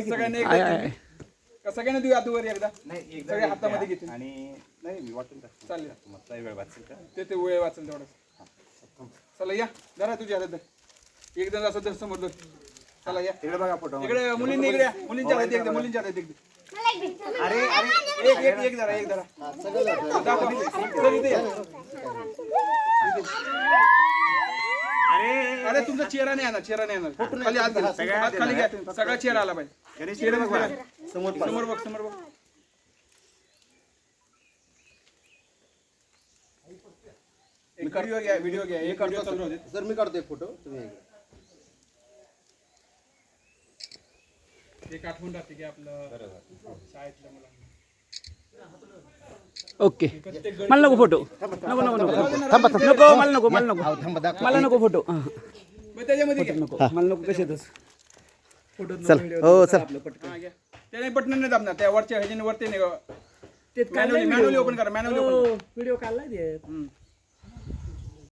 सगळ्यांनी एकदा सगळ्यांना देऊ आतवर एकदा. नाही सगळे हातामध्ये घेतील. आणि नाही मी वाटून टाकतो. चालेल. मग वेळ वाचेल का? ते ते वेळ वाचेल तेवढं चला या. जरा तुझ्या हातात धर. एक जण असं धर समोर धर. चला या. इकडे बघा फोटो इकडे मुलींनी इकडे या. मुलींच्या हातात एकदा मुलींच्या हातात एकदा. अरे एक एक एक जरा एक जरा दाखवा. चल इथे या. अरे तुमचा चेहरा नाही येणार चेहरा नाही येणार. खाली हात घ्या. हात खाली घ्या सगळा चेहरा आला पाहिजे. चेहरा बघ. समोर बघ. समोर बघ एक व्हिडिओ घ्या व्हिडिओ घ्या. एक व्हिडिओ चालू होते सर मी काढतो एक फोटो तुम्ही हे घ्या. एक आठवण राहते की आपलं शाळेतल्या मुलांना. ओके. मला नको फोटो. नको नको नको. नको मला नको मला नको. थांबा दाखवा मला नको फोटो. हा, मग त्याच्यामध्ये घ्या. नको. मला नको कशातच. फोटो चल. हो चल. आपलं पटकन. हा, घ्या. त्याने बटन नाही दाबणार त्या वरच्या ह्याच्याने वरती नाही ते मॅन्युअली मॅन्युअली ओपन करा मॅन्युअली ओपन व्हिडिओ काढलाय ते.